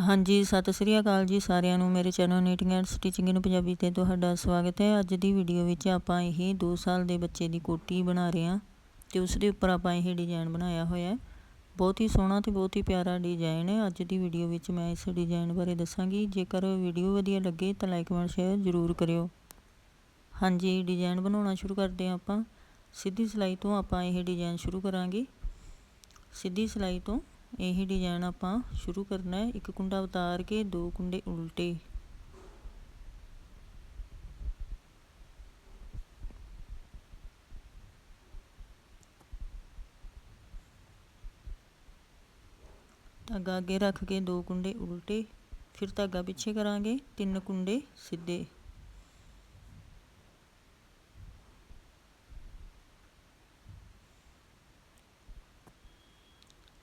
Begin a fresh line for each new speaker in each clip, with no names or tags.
ਹਾਂਜੀ, ਸਤਿ ਸ੍ਰੀ ਅਕਾਲ ਜੀ ਸਾਰਿਆਂ ਨੂੰ। ਮੇਰੇ channel knitting and stitching in Punjabi ਤੇ ਤੁਹਾਡਾ ਸਵਾਗਤ ਹੈ। ਅੱਜ ਦੀ ਵੀਡੀਓ ਵਿੱਚ ਆਪਾਂ ਇਹ 2 ਸਾਲ ਦੇ ਬੱਚੇ ਦੀ ਕੋਟੀ ਬਣਾ ਰਹੇ ਹਾਂ ਤੇ ਉਸ ਦੇ ਉੱਪਰ ਆਪਾਂ ਇਹ ਡਿਜ਼ਾਈਨ ਬਣਾਇਆ ਹੋਇਆ ਹੈ। ਬਹੁਤ ਹੀ ਸੋਹਣਾ ਤੇ ਬਹੁਤ ਹੀ ਪਿਆਰਾ ਡਿਜ਼ਾਈਨ ਹੈ। ਅੱਜ ਦੀ ਵੀਡੀਓ ਵਿੱਚ ਮੈਂ ਇਸ ਡਿਜ਼ਾਈਨ ਬਾਰੇ ਦੱਸਾਂਗੀ। ਜੇਕਰ ਵੀਡੀਓ ਵਧੀਆ ਲੱਗੇ ਤਾਂ ਲਾਈਕ ਕਮੈਂਟ ਸ਼ੇਅਰ ਜ਼ਰੂਰ ਕਰਿਓ। ਹਾਂਜੀ, ਡਿਜ਼ਾਈਨ ਬਣਾਉਣਾ ਸ਼ੁਰੂ ਕਰਦੇ ਹਾਂ ਆਪਾਂ। ਸਿੱਧੀ ਸਿਲਾਈ ਤੋਂ ਆਪਾਂ ਇਹ ਡਿਜ਼ਾਈਨ ਸ਼ੁਰੂ ਕਰਾਂਗੇ। ਸਿੱਧੀ ਸਿਲਾਈ ਤੋਂ ਇਹੀ ਡਿਜ਼ਾਈਨ ਆਪਾਂ ਸ਼ੁਰੂ ਕਰਨਾ ਹੈ। ਇੱਕ ਕੁੰਡਾ ਉਤਾਰ ਕੇ ਦੋ ਕੁੰਡੇ ਉਲਟੇ। ਧਾਗਾ ਅੱਗੇ ਰੱਖ ਕੇ ਦੋ ਕੁੰਡੇ ਉਲਟੇ। ਫਿਰ ਧਾਗਾ ਪਿੱਛੇ ਕਰਾਂਗੇ। ਤਿੰਨ ਕੁੰਡੇ ਸਿੱਧੇ।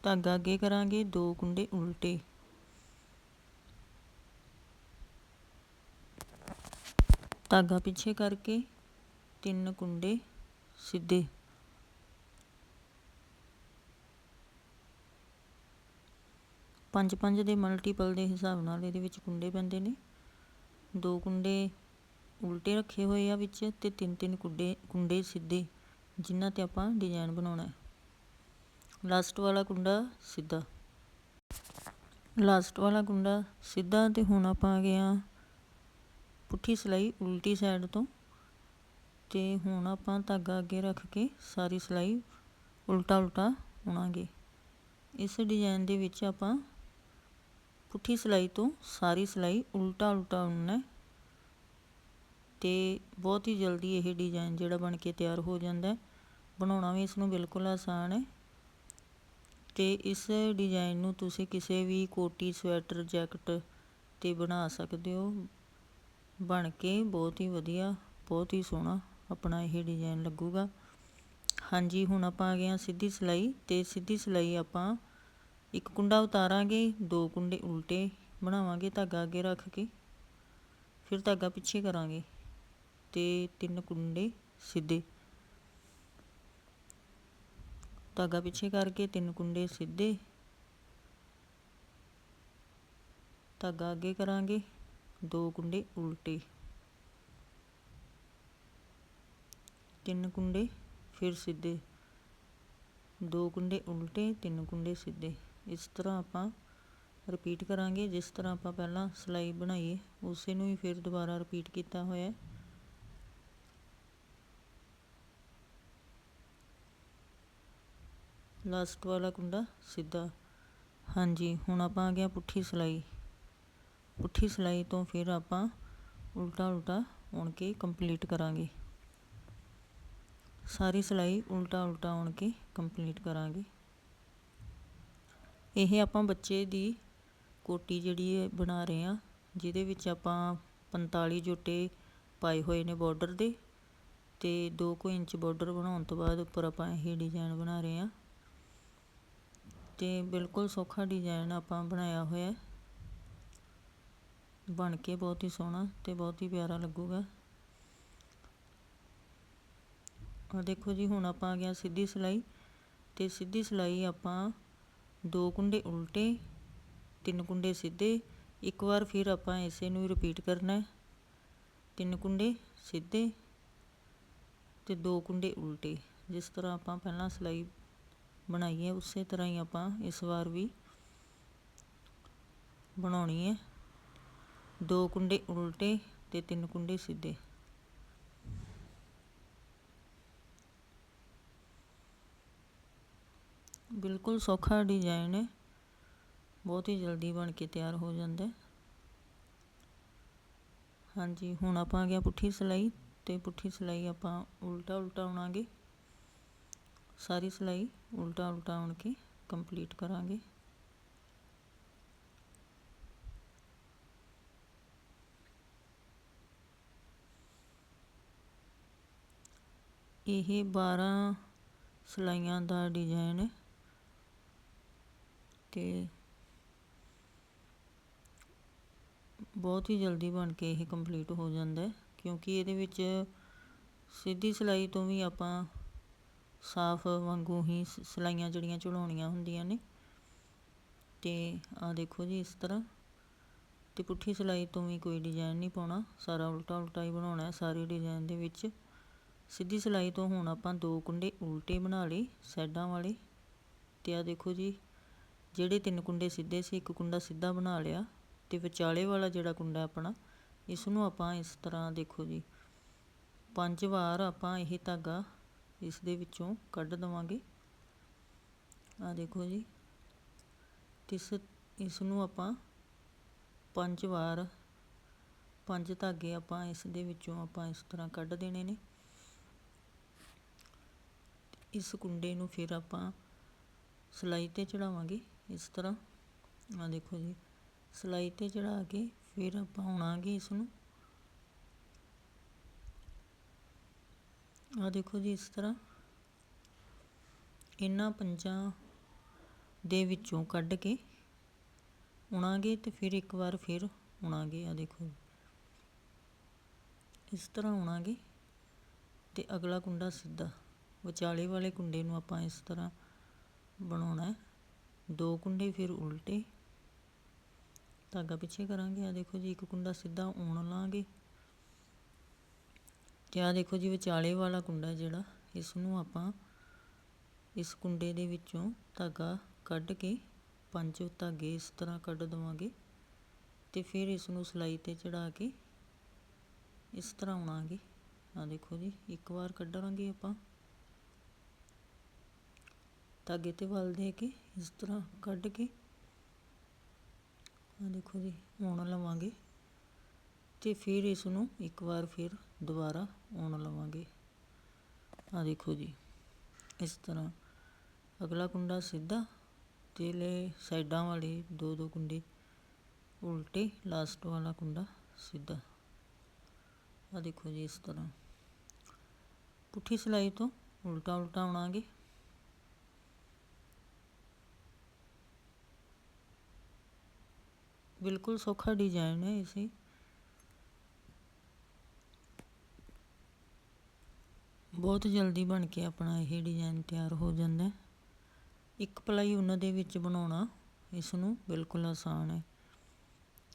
ਧਾਗਾ ਅੱਗੇ ਕਰਾਂਗੇ, ਦੋ ਕੁੰਡੇ ਉਲਟੇ। ਧਾਗਾ ਪਿੱਛੇ ਕਰਕੇ ਤਿੰਨ ਕੁੰਡੇ ਸਿੱਧੇ। ਪੰਜ ਪੰਜ ਦੇ ਮਲਟੀਪਲ ਦੇ ਹਿਸਾਬ ਨਾਲ ਇਹਦੇ ਵਿੱਚ ਕੁੰਡੇ ਪੈਂਦੇ ਨੇ। ਦੋ ਕੁੰਡੇ ਉਲਟੇ ਰੱਖੇ ਹੋਏ ਆ ਵਿੱਚ ਤੇ ਤਿੰਨ ਤਿੰਨ ਕੁੰਡੇ ਕੁੰਡੇ ਸਿੱਧੇ ਜਿਨ੍ਹਾਂ ਤੇ ਆਪਾਂ ਡਿਜ਼ਾਈਨ ਬਣਾਉਣਾ ਹੈ। ਲਾਸਟ ਵਾਲਾ ਕੁੰਡਾ ਸਿੱਧਾ। ਲਾਸਟ ਵਾਲਾ ਕੁੰਡਾ ਸਿੱਧਾ ਤੇ ਹੁਣ ਆਪਾਂ ਆ ਗਏ ਆ ਪੁੱਠੀ ਸਿਲਾਈ ਉਲਟੀ ਸਾਈਡ ਤੋਂ। ਤੇ ਹੁਣ ਆਪਾਂ ਧਾਗਾ ਅੱਗੇ ਰੱਖ ਕੇ ਸਾਰੀ ਸਿਲਾਈ ਉਲਟਾ ਉਲਟਾ ਉਣਾਂਗੇ ਇਸ ਡਿਜ਼ਾਈਨ ਦੇ ਵਿੱਚ ਆਪਾਂ ਪੁੱਠੀ ਸਿਲਾਈ ਤੋਂ ਸਾਰੀ ਸਿਲਾਈ ਉਲਟਾ ਉਲਟਾ ਉਣਨਾ ਤੇ ਬਹੁਤ ਹੀ ਜਲਦੀ ਇਹ ਡਿਜ਼ਾਈਨ ਜਿਹੜਾ ਬਣ ਕੇ ਤਿਆਰ ਹੋ ਜਾਂਦਾ ਬਣਾਉਣਾ ਵੀ ਇਸ ਨੂੰ ਬਿਲਕੁਲ ਆਸਾਨ ਹੈ। ਅਤੇ ਇਸ ਡਿਜ਼ਾਇਨ ਨੂੰ ਤੁਸੀਂ ਕਿਸੇ ਵੀ ਕੋਟੀ, ਸਵੈਟਰ, ਜੈਕਟ ਤੇ ਬਣਾ ਸਕਦੇ ਹੋ। ਬਣ ਕੇ ਬਹੁਤ ਹੀ ਵਧੀਆ, ਬਹੁਤ ਹੀ ਸੋਹਣਾ ਆਪਣਾ ਇਹ ਡਿਜ਼ਾਇਨ ਲੱਗੂਗਾ। ਹਾਂਜੀ, ਹੁਣ ਆਪਾਂ ਆ ਗਏ ਹਾਂ ਸਿੱਧੀ ਸਿਲਾਈ ਅਤੇ ਸਿੱਧੀ ਸਿਲਾਈ ਆਪਾਂ ਇੱਕ ਕੁੰਡਾ ਉਤਾਰਾਂਗੇ, ਦੋ ਕੁੰਡੇ ਉਲਟੇ ਬਣਾਵਾਂਗੇ ਧਾਗਾ ਅੱਗੇ ਰੱਖ ਕੇ, ਫਿਰ ਧਾਗਾ ਪਿੱਛੇ ਕਰਾਂਗੇ ਅਤੇ ਤਿੰਨ ਕੁੰਡੇ ਸਿੱਧੇ। ਧਾਗਾ ਪਿੱਛੇ ਕਰਕੇ ਤਿੰਨ ਕੁੰਡੇ ਸਿੱਧੇ। ਧਾਗਾ ਅੱਗੇ ਕਰਾਂਗੇ, ਦੋ ਕੁੰਡੇ ਉਲਟੇ। ਤਿੰਨ ਕੁੰਡੇ ਫਿਰ ਸਿੱਧੇ। ਦੋ ਕੁੰਡੇ ਉਲਟੇ, ਤਿੰਨ ਕੁੰਡੇ ਸਿੱਧੇ। ਇਸ ਤਰ੍ਹਾਂ ਆਪਾਂ ਰਿਪੀਟ ਕਰਾਂਗੇ। ਜਿਸ ਤਰ੍ਹਾਂ ਆਪਾਂ ਪਹਿਲਾਂ ਸਿਲਾਈ ਬਣਾਈ, ਉਸੇ ਨੂੰ ਹੀ ਫਿਰ ਦੁਬਾਰਾ ਰਿਪੀਟ ਕੀਤਾ ਹੋਇਆ ਲਾਸਟ ਵਾਲਾ ਕੁੰਡਾ ਸਿੱਧਾ। ਹਾਂਜੀ, ਹੁਣ ਆਪਾਂ ਆ ਗਿਆ ਪੁੱਠੀ ਸਿਲਾਈ। ਪੁੱਠੀ ਸਿਲਾਈ ਤੋਂ ਫਿਰ ਆਪਾਂ ਉਲਟਾ ਉਲਟਾ ਉਣ ਕੇ ਕੰਪਲੀਟ ਕਰਾਂਗੇ। ਸਾਰੀ ਸਿਲਾਈ ਉਲਟਾ ਉਲਟਾ ਉਣ ਕੇ ਕੰਪਲੀਟ ਕਰਾਂਗੇ। ਇਹ ਆਪਾਂ ਬੱਚੇ ਦੀ ਕੋਟੀ ਜਿਹੜੀ ਬਣਾ ਰਹੇ ਆ ਜਿਹਦੇ ਵਿੱਚ ਆਪਾਂ 45 ਜੋਟੇ ਪਾਏ ਹੋਏ ਨੇ ਬਾਰਡਰ ਦੇ ਤੇ 2 ਕੁ ਇੰਚ ਬਾਰਡਰ ਬਣਾਉਣ ਤੋਂ ਬਾਅਦ ਉੱਪਰ ਆਪਾਂ ਇਹ ਡਿਜ਼ਾਈਨ ਬਣਾ ਰਹੇ ਆ ਅਤੇ ਬਿਲਕੁਲ ਸੌਖਾ ਡਿਜ਼ਾਇਨ ਆਪਾਂ ਬਣਾਇਆ ਹੋਇਆ ਬਣ ਕੇ ਬਹੁਤ ਹੀ ਸੋਹਣਾ ਅਤੇ ਬਹੁਤ ਹੀ ਪਿਆਰਾ ਲੱਗੂਗਾ। ਆ ਦੇਖੋ ਜੀ, ਹੁਣ ਆਪਾਂ ਆ ਗਿਆ ਸਿੱਧੀ ਸਿਲਾਈ ਤੇ ਸਿੱਧੀ ਸਿਲਾਈ ਆਪਾਂ ਦੋ ਕੁੰਡੇ ਉਲਟੇ, ਤਿੰਨ ਕੁੰਡੇ ਸਿੱਧੇ, ਇੱਕ ਵਾਰ ਫਿਰ ਆਪਾਂ ਇਸੇ ਨੂੰ ਰਿਪੀਟ ਕਰਨਾ ਹੈ। ਤਿੰਨ ਕੁੰਡੇ ਸਿੱਧੇ ਤੇ ਦੋ ਕੁੰਡੇ ਉਲਟੇ, ਜਿਸ ਤਰ੍ਹਾਂ ਆਪਾਂ ਪਹਿਲਾਂ ਸਿਲਾਈ ਬਣਾਈ ਹੈ ਉਸੇ ਤਰ੍ਹਾਂ ਹੀ ਆਪਾਂ ਇਸ ਵਾਰ ਵੀ ਬਣਾਉਣੀ ਹੈ। ਦੋ ਕੁੰਡੇ ਉਲਟੇ ਤੇ ਤਿੰਨ ਕੁੰਡੇ ਸਿੱਧੇ। ਬਿਲਕੁਲ ਸੌਖਾ ਡਿਜ਼ਾਈਨ ਹੈ। ਬਹੁਤ ਹੀ ਜਲਦੀ ਬਣ ਕੇ ਤਿਆਰ ਹੋ ਜਾਂਦਾ ਹਾਂਜੀ, ਹੁਣ ਆਪਾਂ ਆ ਗਿਆ ਪੁੱਠੀ ਸਿਲਾਈ ਤੇ ਪੁੱਠੀ ਸਿਲਾਈ ਆਪਾਂ ਉਲਟਾ ਉਲਟਾ ਉਣਾਂਗੇ ਸਾਰੀ ਸਿਲਾਈ ਉਲਟਾ ਉਲਟਾ ਉਣ ਕੇ ਕੰਪਲੀਟ ਕਰਾਂਗੇ। ਇਹ 12 ਸਲਾਈਆਂ ਦਾ ਡਿਜ਼ਾਈਨ ਹੈ ਤੇ ਬਹੁਤ ਹੀ ਜਲਦੀ ਬਣ ਕੇ ਇਹ ਕੰਪਲੀਟ ਹੋ ਜਾਂਦਾ ਹੈ, ਕਿਉਂਕਿ ਇਹਦੇ ਵਿੱਚ ਸਿੱਧੀ ਸਿਲਾਈ ਤੋਂ ਵੀ ਆਪਾਂ ਸਾਫ਼ ਵਾਂਗੂ ਹੀ ਸਿਲਾਈਆਂ ਜਿਹੜੀਆਂ ਚੜਾਉਣੀਆਂ ਹੁੰਦੀਆਂ ਨੇ। ਤੇ ਆ ਦੇਖੋ ਜੀ ਇਸ ਤਰ੍ਹਾਂ। ਤੇ ਪੁੱਠੀ ਸਿਲਾਈ ਤੋਂ ਵੀ ਕੋਈ ਡਿਜ਼ਾਈਨ ਨਹੀਂ ਪਾਉਣਾ। ਸਾਰਾ ਉਲਟਾ ਉਲਟਾ ਹੀ ਬਣਾਉਣਾ ਹੈ ਸਾਰੇ ਡਿਜ਼ਾਈਨ ਦੇ ਵਿੱਚ। ਸਿੱਧੀ ਸਿਲਾਈ ਤੋਂ ਹੁਣ ਆਪਾਂ ਦੋ ਕੁੰਡੇ ਉਲਟੇ ਬਣਾ ਲਏ ਸਾਈਡਾਂ ਵਾਲੇ। ਤੇ ਆ ਦੇਖੋ ਜੀ, ਜਿਹੜੇ ਤਿੰਨ ਕੁੰਡੇ ਸਿੱਧੇ ਸੀ, ਇੱਕ ਕੁੰਡਾ ਸਿੱਧਾ ਬਣਾ ਲਿਆ। ਤੇ ਵਿਚਾਲੇ ਵਾਲਾ ਜਿਹੜਾ ਕੁੰਡਾ ਆਪਣਾ ਇਸ ਨੂੰ ਆਪਾਂ ਇਸ ਤਰ੍ਹਾਂ ਦੇਖੋ ਜੀ, ਪੰਜ ਵਾਰ ਆਪਾਂ ਇਹ ਧਾਗਾ ਇਸ ਦੇ ਵਿੱਚੋਂ ਕੱਢ ਦਵਾਂਗੇ। ਆ ਦੇਖੋ ਜੀ। ਇਸ ਇਸ ਨੂੰ ਆਪਾਂ ਪੰਜ ਵਾਰ, ਪੰਜ ਧਾਗੇ ਆਪਾਂ ਇਸ ਦੇ ਵਿੱਚੋਂ ਆਪਾਂ ਇਸ ਤਰ੍ਹਾਂ ਕੱਢ ਦੇਣੇ ਨੇ। ਇਸ ਕੁੰਡੇ ਨੂੰ ਫਿਰ ਆਪਾਂ ਸਲਾਈ ਤੇ ਚੜਾਵਾਂਗੇ ਇਸ ਤਰ੍ਹਾਂ। ਆ ਦੇਖੋ ਜੀ। ਸਲਾਈ ਤੇ ਚੜਾ ਕੇ ਫਿਰ ਆਪਾਂ ਉਣਾਂਗੇ ਇਸ ਨੂੰ ਆਹ ਦੇਖੋ ਜੀ ਇਸ ਤਰ੍ਹਾਂ। ਇਹਨਾਂ ਪੰਜਾਂ ਦੇ ਵਿੱਚੋਂ ਕੱਢ ਕੇ ਉਣਾਂਗੇ ਤੇ ਫਿਰ ਇੱਕ ਵਾਰ ਫਿਰ ਉਣਾਂਗੇ, ਆ ਦੇਖੋ ਇਸ ਤਰ੍ਹਾਂ ਉਣਾਂਗੇ ਤੇ ਅਗਲਾ ਕੁੰਡਾ ਸਿੱਧਾ। ਵਿਚਾਲੇ ਵਾਲੇ ਕੁੰਡੇ ਨੂੰ ਆਪਾਂ ਇਸ ਤਰ੍ਹਾਂ ਬਣਾਉਣਾ ਦੋ ਕੁੰਡੇ ਫਿਰ ਉਲਟੇ ਧਾਗਾ ਪਿੱਛੇ ਕਰਾਂਗੇ, ਆ ਦੇਖੋ ਜੀ, ਇੱਕ ਕੁੰਡਾ ਸਿੱਧਾ ਉਣ ਲਾਂਗੇ। ਤੇ ਆ ਦੇਖੋ ਜੀ ਵਿਚਾਲੇ ਵਾਲਾ ਕੁੰਡਾ ਜਿਹੜਾ ਇਸ ਨੂੰ ਆਪਾਂ ਇਸ ਕੁੰਡੇ ਦੇ ਵਿੱਚੋਂ ਧਾਗਾ ਕੱਢ ਕੇ ਪੰਜ ਧਾਗੇ ਇਸ ਤਰ੍ਹਾਂ ਕੱਢ ਦਵਾਂਗੇ ਅਤੇ ਫਿਰ ਇਸ ਨੂੰ ਸਿਲਾਈ ਤੇ ਚੜਾ ਕੇ ਇਸ ਤਰ੍ਹਾਂ ਉਣਾਂਗੇ ਆ ਦੇਖੋ ਜੀ, ਇੱਕ ਵਾਰ ਕੱਢਾਂਗੇ ਆਪਾਂ। ਧਾਗੇ ਤੇ ਵਲ ਦੇ ਕੇ ਇਸ ਤਰ੍ਹਾਂ ਕੱਢ ਕੇ ਆ ਦੇਖੋ ਜੀ ਉਣ ਲਵਾਂਗੇ। ਤੇ ਫਿਰ ਇਸ ਨੂੰ ਇੱਕ ਵਾਰ ਫਿਰ ਦੁਬਾਰਾ ਉਣ ਲਵਾਂਗੇ। ਆਹ ਦੇਖੋ ਜੀ, ਇਸ ਤਰ੍ਹਾਂ। ਅਗਲਾ ਕੁੰਡਾ ਸਿੱਧਾ ਤੇ ਲੈ ਸਾਈਡਾਂ ਵਾਲੇ ਦੋ ਦੋ ਕੁੰਡੇ, ਉਲਟੇ ਲਾਸਟ ਵਾਲਾ ਕੁੰਡਾ ਸਿੱਧਾ। ਆਹ ਦੇਖੋ ਜੀ, ਇਸ ਤਰ੍ਹਾਂ। ਪੁੱਠੀ ਸਿਲਾਈ ਤੋਂ ਉਲਟਾ ਉਲਟਾ ਉਣਾਂਗੇ ਬਿਲਕੁਲ ਸੌਖਾ ਡਿਜ਼ਾਈਨ ਹੈ ਇਸੇ ਬਹੁਤ ਜਲਦੀ ਬਣ ਕੇ ਆਪਣਾ ਇਹ ਡਿਜ਼ਾਈਨ ਤਿਆਰ ਹੋ ਜਾਂਦਾ ਇੱਕ ਪਲਾਈ ਉਹਨਾਂ ਦੇ ਵਿੱਚ ਬਣਾਉਣਾ ਇਸ ਨੂੰ ਬਿਲਕੁਲ ਆਸਾਨ ਹੈ।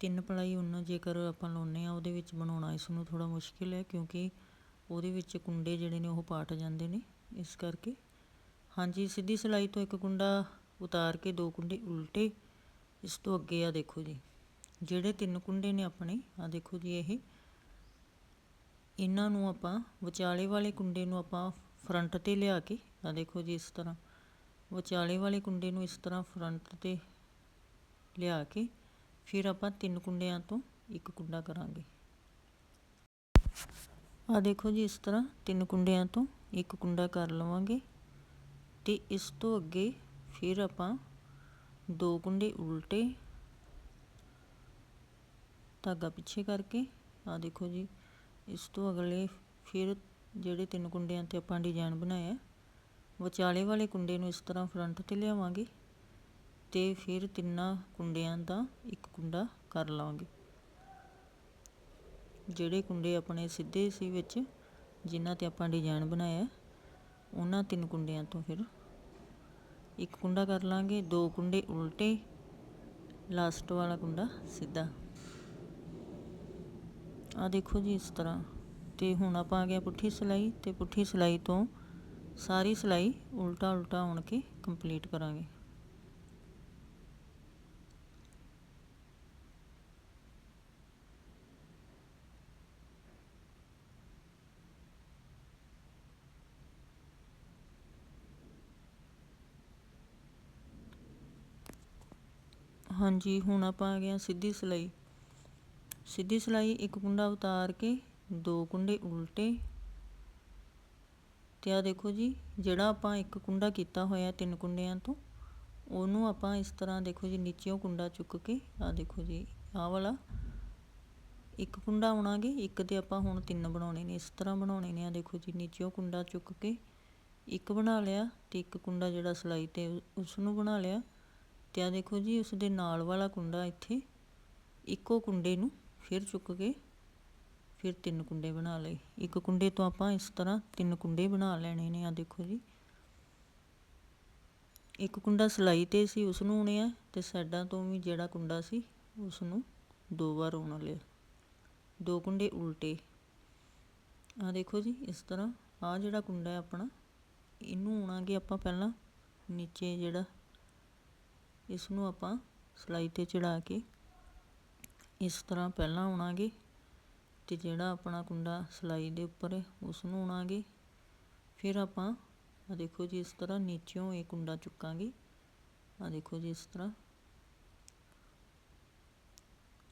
ਤਿੰਨ ਪਲਾਈ ਉਹਨਾਂ, ਜੇਕਰ ਆਪਾਂ ਲਾਉਨੇ ਆ ਉਹਦੇ ਵਿੱਚ ਬਣਾਉਣਾ ਇਸ ਨੂੰ ਥੋੜਾ ਮੁਸ਼ਕਿਲ ਹੈ, ਕਿਉਂਕਿ ਉਹਦੇ ਵਿੱਚ ਕੁੰਡੇ ਜਿਹੜੇ ਨੇ, ਉਹ ਪਾਟ ਜਾਂਦੇ ਨੇ, ਇਸ ਕਰਕੇ। ਹਾਂਜੀ, ਸਿੱਧੀ ਸਿਲਾਈ ਤੋਂ ਇੱਕ ਕੁੰਡਾ ਉਤਾਰ ਕੇ, ਦੋ ਕੁੰਡੇ ਉਲਟੇ, ਇਸ ਤੋਂ ਅੱਗੇ ਆ ਦੇਖੋ ਜੀ। ਜਿਹੜੇ ਤਿੰਨ ਕੁੰਡੇ ਨੇ ਆਪਣੇ, ਆ ਦੇਖੋ ਜੀ ਇਹ। ਇਹਨਾਂ ਨੂੰ ਆਪਾਂ ਵਿਚਾਲੇ ਵਾਲੇ ਕੁੰਡੇ ਨੂੰ ਆਪਾਂ ਫਰੰਟ ਤੇ ਲਿਆ ਕੇ ਆ ਦੇਖੋ ਜੀ ਇਸ ਤਰ੍ਹਾਂ, ਵਿਚਾਲੇ ਵਾਲੇ ਕੁੰਡੇ ਨੂੰ ਇਸ ਤਰ੍ਹਾਂ ਫਰੰਟ ਤੇ ਲਿਆ ਕੇ ਫਿਰ ਆਪਾਂ ਤਿੰਨ ਕੁੰਡਿਆਂ ਤੋਂ ਇੱਕ ਕੁੰਡਾ ਕਰਾਂਗੇ। ਆ ਦੇਖੋ ਜੀ ਇਸ ਤਰ੍ਹਾਂ ਤਿੰਨ ਕੁੰਡਿਆਂ ਤੋਂ ਇੱਕ ਕੁੰਡਾ ਕਰ ਲਵਾਂਗੇ ਤੇ ਇਸ ਤੋਂ ਅੱਗੇ ਫਿਰ ਆਪਾਂ ਦੋ ਕੁੰਡੇ ਉਲਟੇ ਧਾਗਾ ਪਿੱਛੇ ਕਰਕੇ ਆ ਦੇਖੋ ਜੀ ਇਸ ਤੋਂ ਅਗਲੇ ਫਿਰ ਜਿਹੜੇ ਤਿੰਨ ਕੁੰਡਿਆਂ ਤੇ ਆਪਾਂ ਡਿਜ਼ਾਈਨ ਬਣਾਇਆ ਵਿਚਾਲੇ ਵਾਲੇ ਕੁੰਡੇ ਨੂੰ ਇਸ ਤਰ੍ਹਾਂ ਫਰੰਟ ਤੇ ਲਿਆਵਾਂਗੇ ਅਤੇ ਫਿਰ ਤਿੰਨਾਂ ਕੁੰਡਿਆਂ ਦਾ ਇੱਕ ਕੁੰਡਾ ਕਰ ਲਵਾਂਗੇ ਜਿਹੜੇ ਕੁੰਡੇ ਆਪਣੇ ਸਿੱਧੇ ਸੀ ਵਿੱਚ, ਜਿਨ੍ਹਾਂ ਤੇ ਆਪਾਂ ਡਿਜ਼ਾਈਨ ਬਣਾਇਆ ਉਹਨਾਂ ਤਿੰਨ ਕੁੰਡਿਆਂ ਤੋਂ ਫਿਰ ਇੱਕ ਕੁੰਡਾ ਕਰ ਲਾਂਗੇ, ਦੋ ਕੁੰਡੇ ਉਲਟੇ ਲਾਸਟ ਵਾਲਾ ਕੁੰਡਾ ਸਿੱਧਾ। ਆ ਦੇਖੋ ਜੀ ਇਸ ਤਰ੍ਹਾਂ। ਤੇ ਹੁਣ ਆਪਾਂ ਆ ਗਿਆ ਪੁੱਠੀ ਸਿਲਾਈ। ਤੇ ਪੁੱਠੀ ਸਿਲਾਈ ਤੋਂ ਸਾਰੀ ਸਿਲਾਈ ਉਲਟਾ ਉਲਟਾ ਹੋਣ ਕੇ ਕੰਪਲੀਟ ਕਰਾਂਗੇ। ਹਾਂਜੀ, ਹੁਣ ਆਪਾਂ ਆ ਗਏ ਸਿੱਧੀ ਸਿਲਾਈ। ਸਿੱਧੀ ਸਿਲਾਈ ਇੱਕ ਕੁੰਡਾ ਉਤਾਰ ਕੇ, ਦੋ ਕੁੰਡੇ ਉਲਟੇ। ਤੇ ਆ ਦੇਖੋ ਜੀ, ਜਿਹੜਾ ਆਪਾਂ ਇੱਕ ਕੁੰਡਾ ਕੀਤਾ ਹੋਇਆ ਤਿੰਨ ਕੁੰਡਿਆਂ ਤੋਂ, ਉਹਨੂੰ ਆਪਾਂ ਇਸ ਤਰ੍ਹਾਂ ਦੇਖੋ ਜੀ ਨੀਚੇੋਂ ਕੁੰਡਾ ਚੁੱਕ ਕੇ ਆ ਦੇਖੋ ਜੀ, ਆਹ ਵਾਲਾ। ਇੱਕ ਕੁੰਡਾ ਉਣਾਂਗੇ ਇੱਕ ਤੇ ਆਪਾਂ ਹੁਣ ਤਿੰਨ ਬਣਾਉਣੇ ਨੇ, ਇਸ ਤਰ੍ਹਾਂ ਬਣਾਉਣੇ ਨੇ ਆ ਦੇਖੋ ਜੀ ਨੀਚੇੋਂ ਕੁੰਡਾ ਚੁੱਕ ਕੇ ਇੱਕ ਬਣਾ ਲਿਆ ਤੇ ਇੱਕ ਕੁੰਡਾ ਜਿਹੜਾ ਸਿਲਾਈ ਤੇ ਉਸ ਨੂੰ ਬਣਾ ਲਿਆ। ਤੇ ਆ ਦੇਖੋ ਜੀ ਉਸ ਦੇ ਨਾਲ ਵਾਲਾ ਕੁੰਡਾ ਇੱਥੇ, ਇੱਕੋ ਕੁੰਡੇ ਨੂੰ ਫਿਰ ਚੁੱਕ ਕੇ ਫਿਰ ਤਿੰਨ ਕੁੰਡੇ ਬਣਾ ਲਏ। ਇੱਕ ਕੁੰਡੇ ਤੋਂ ਆਪਾਂ ਇਸ ਤਰ੍ਹਾਂ ਤਿੰਨ ਕੁੰਡੇ ਬਣਾ ਲੈਣੇ ਨੇ ਆ ਦੇਖੋ ਜੀ। ਇੱਕ ਕੁੰਡਾ ਸਿਲਾਈ ਤੇ ਸੀ ਉਸ ਨੂੰ ਉਣਿਆ ਤੇ ਸਾਈਡਾਂ ਤੋਂ ਵੀ ਜਿਹੜਾ ਕੁੰਡਾ ਸੀ ਉਸ ਨੂੰ ਦੋ ਵਾਰ ਉਣ ਲਿਆ ਦੋ ਕੁੰਡੇ ਉਲਟੇ। ਆ ਦੇਖੋ ਜੀ, ਇਸ ਤਰ੍ਹਾਂ ਆ ਜਿਹੜਾ ਕੁੰਡਾ ਹੈ ਆਪਣਾ, ਇਹਨੂੰ ਉਣਾਂਗੇ ਆਪਾਂ ਪਹਿਲਾਂ ਨੀਚੇ ਜਿਹੜਾ ਇਸ ਨੂੰ ਆਪਾਂ ਸਲਾਈ ਤੇ ਚੜਾ ਕੇ ਇਸ ਤਰ੍ਹਾਂ ਪਹਿਲਾਂ ਉਣਾਂਗੇ ਅਤੇ ਜਿਹੜਾ ਆਪਣਾ ਕੁੰਡਾ ਸਿਲਾਈ ਦੇ ਉੱਪਰ ਹੈ ਉਸ ਨੂੰ ਉਣਾਂਗੇ ਫਿਰ ਆਪਾਂ ਆ ਦੇਖੋ ਜੀ ਇਸ ਤਰ੍ਹਾਂ ਨੀਚਿਓਂ ਇਹ ਕੁੰਡਾ ਚੁੱਕਾਂਗੇ। ਆ ਦੇਖੋ ਜੀ ਇਸ ਤਰ੍ਹਾਂ।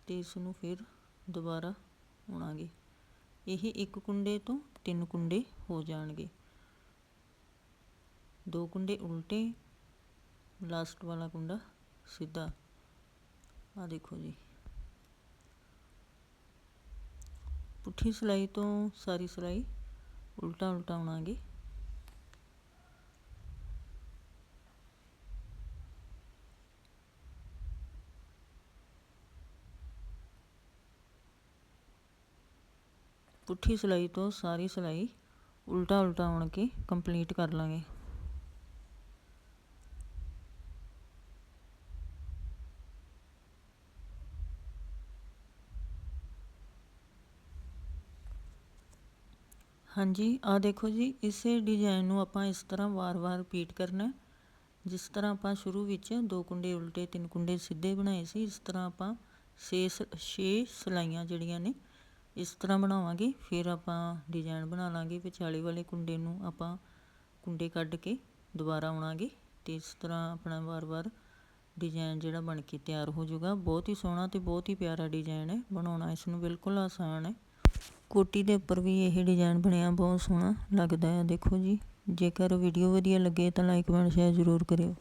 ਤੇ ਇਸ ਨੂੰ ਫਿਰ ਦੁਬਾਰਾ ਉਣਾਂਗੇ ਇਹ ਇੱਕ ਕੁੰਡੇ ਤੋਂ ਤਿੰਨ ਕੁੰਡੇ ਹੋ ਜਾਣਗੇ। ਦੋ ਕੁੰਡੇ ਉਲਟੇ, ਲਾਸਟ ਵਾਲਾ ਕੁੰਡਾ ਸਿੱਧਾ। ਆ ਦੇਖੋ ਜੀ। ਪੁੱਠੀ ਸਿਲਾਈ ਤੋਂ ਸਾਰੀ ਸਿਲਾਈ ਉਲਟਾ ਉਲਟਾ ਉਣਾਂਗੇ ਪੁੱਠੀ ਸਿਲਾਈ ਤੋਂ ਸਾਰੀ ਸਿਲਾਈ ਉਲਟਾ ਉਲਟਾ ਉਣ ਕੇ ਕੰਪਲੀਟ ਕਰ ਲਾਂਗੇ। ਹਾਂਜੀ, ਆਹ ਦੇਖੋ ਜੀ, ਇਸੇ ਡਿਜ਼ਾਈਨ ਨੂੰ ਆਪਾਂ ਇਸ ਤਰ੍ਹਾਂ ਵਾਰ-ਵਾਰ ਰਿਪੀਟ ਕਰਨਾ ਜਿਸ ਤਰ੍ਹਾਂ ਆਪਾਂ ਸ਼ੁਰੂ ਵਿੱਚ ਦੋ ਕੁੰਡੇ ਉਲਟੇ, ਤਿੰਨ ਕੁੰਡੇ ਸਿੱਧੇ ਬਣਾਏ ਸੀ, ਇਸ ਤਰ੍ਹਾਂ ਆਪਾਂ 6 6 ਸਲਾਈਆਂ ਜਿਹੜੀਆਂ ਨੇ, ਇਸ ਤਰ੍ਹਾਂ ਬਣਾਵਾਂਗੇ। ਫਿਰ ਆਪਾਂ ਡਿਜ਼ਾਈਨ ਬਣਾ ਲਾਂਗੇ, ਵਿਚਾਲੇ ਵਾਲੇ ਕੁੰਡੇ ਨੂੰ ਆਪਾਂ ਕੁੰਡੇ ਕੱਢ ਕੇ ਦੁਬਾਰਾ ਉਣਾਂਗੇ ਤੇ ਇਸ ਤਰ੍ਹਾਂ ਆਪਣਾ ਵਾਰ-ਵਾਰ ਡਿਜ਼ਾਈਨ ਜਿਹੜਾ ਬਣ ਕੇ ਤਿਆਰ ਹੋ ਜਾਊਗਾ। ਬਹੁਤ ਹੀ ਸੋਹਣਾ ਤੇ ਬਹੁਤ ਹੀ ਪਿਆਰਾ ਡਿਜ਼ਾਈਨ ਹੈ, ਬਣਾਉਣਾ ਇਸ ਨੂੰ ਬਿਲਕੁਲ ਆਸਾਨ ਹੈ। ਕੋਟੀ ਦੇ ਉੱਪਰ ਵੀ ਇਹ ਡਿਜ਼ਾਈਨ ਬਣਿਆ, ਬਹੁਤ ਸੋਹਣਾ ਲੱਗਦਾ ਹੈ ਦੇਖੋ ਜੀ। ਜੇਕਰ ਵੀਡੀਓ ਵਧੀਆ ਲੱਗੇ ਤਾਂ ਲਾਈਕ ਕਮੈਂਟ ਸ਼ੇਅਰ ਜ਼ਰੂਰ ਕਰਿਓ।